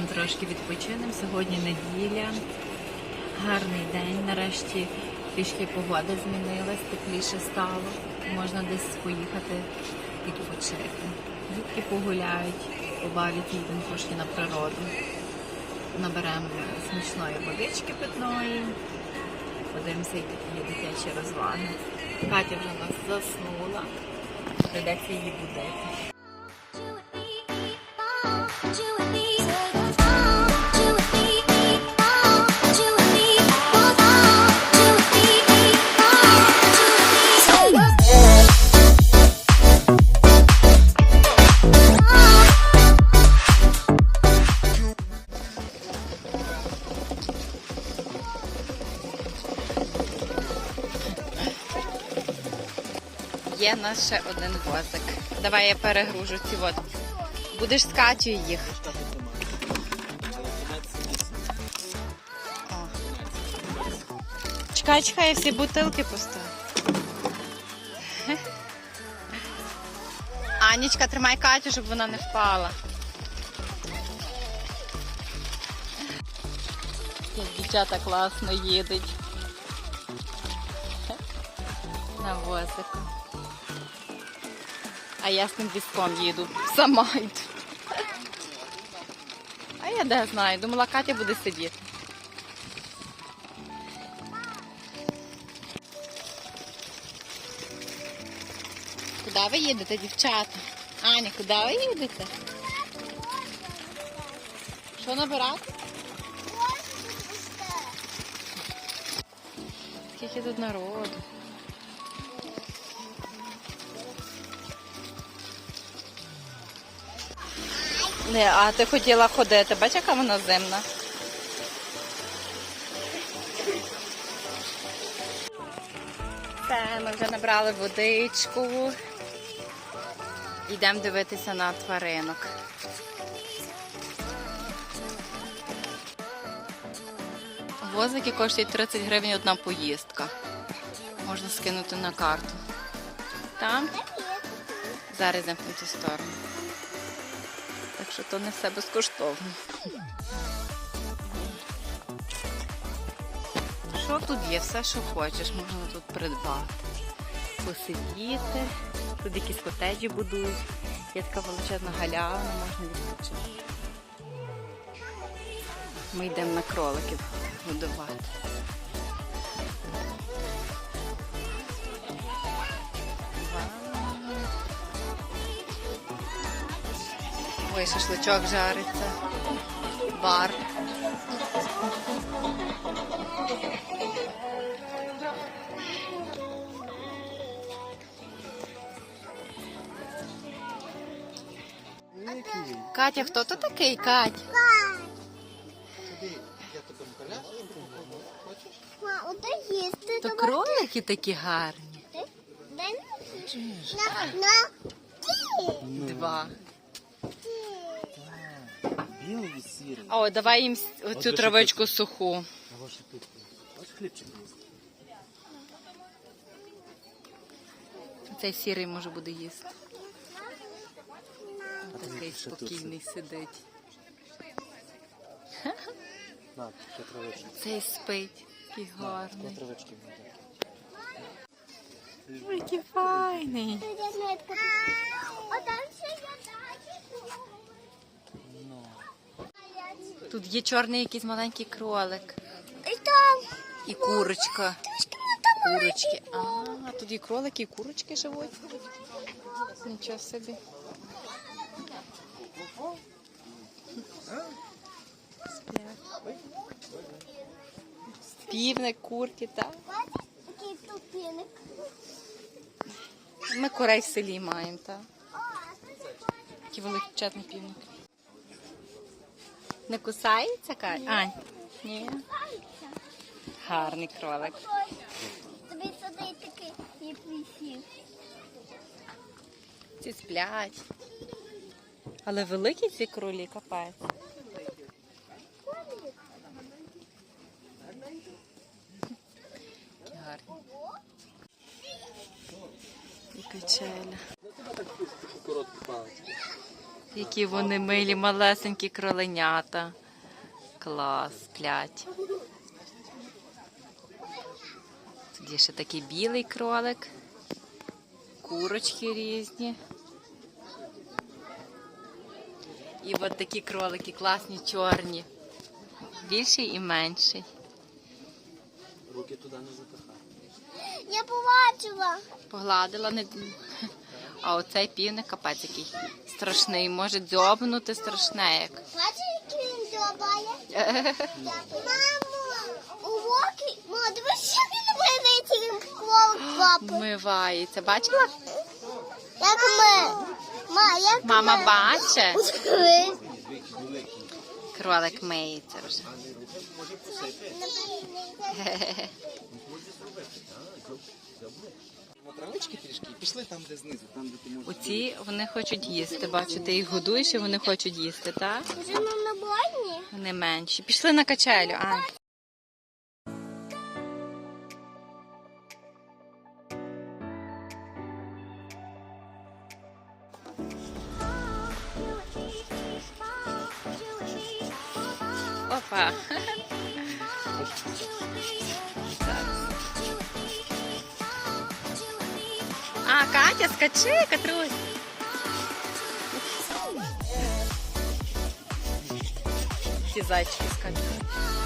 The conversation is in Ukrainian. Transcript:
трошки відпочинемо. Сьогодні неділя, гарний день. Нарешті трішки погода змінилась, тепліше стало. Можна десь поїхати відпочити. Дітки погуляють, побавлять їдемо трошки на природу. Наберемо смачної водички питної. Подивимося, які дитячі розваги. Катя вже нас заснула. Придеться її будити. Є наш ще один возик. Давай я перегружу ці води. Будеш Катю їхати. О. Чекай, чекай, я всі бутилки поставлю. Анічка, тримай Катю, щоб вона не впала. Як дівчата класно їдуть. На возику. А я з тим візком їду. Сама йду. А я де знаю, думала, Катя буде сидіти. Куди ви їдете, дівчата? Аня, куди ви їдете? Що набирати? Скільки тут народу. Не, а ти хотіла ходити. Бач, яка вона зимна. Все, ми вже набрали водичку. Йдемо дивитися на тваринок. Возики коштують 30 гривень одна поїздка. Можна скинути на карту. Там? Зараз йдемо в цю сторону. Що то не все безкоштовно. Що тут є? Все, що хочеш, можна тут придбати. Посидіти. Тут якісь котеджі будують. Є така величезна галявина, можна відпочити. Ми йдемо на кроликів годувати. Ой, шашличок жариться. Бар. Катя, хто то такий, Кать? То кролики такі гарні. Два. Білий і сірий. О, давай їм От травичку суху. Тут. Ось хлібчик. Цей сірий може буде їсти. Такий ще тут спокійний сидить. На, ще травички. Цей спить. Який На, гарний. ще травички. Ой, Який файний. А там ще є дачі. Ну. Тут є чорний якийсь маленький кролик. І там. І курочка. Трішки не там. Курочки. А, тут і кролики, і курочки живуть. Нічого собі. Півник, курки, так? Такий тупіник. Ми курей в селі маємо, так? Такий величезний півник. Не кусається, Кать? Ань? Ні. Гарний кролик. Тобі сюди такий і присів. Ці сплять. Але великі ці кролі, капець. Які гарні. І качеля. Які вони милі, малесенькі кроленята. Клас, сплять. Тут ще такий білий кролик. Курочки різні. І от такі кролики класні, чорні. Більший і менший. Руки туди не запихай. Я побачила. Погладила не. А оцей півник капець який страшний. Може дзьобнути страшне як. Бачиш, який він дзьобає? Мамо, уроки. Мамо, дивись, як він видається, він папи. Вмивається. Бачила? Як ми. Ма, як Мама ми. бачить. Кролик миється вже. На травички трішки і пішли там, де знизу, там, де ти можеш. Оці вони хочуть їсти. Бачу, ти їх годуєш і вони хочуть їсти, так? Вже нам? Вони менші. Пішли на качелю. А. Опа. Катя, скачи, Катрусь. Ці зайчики скачуть.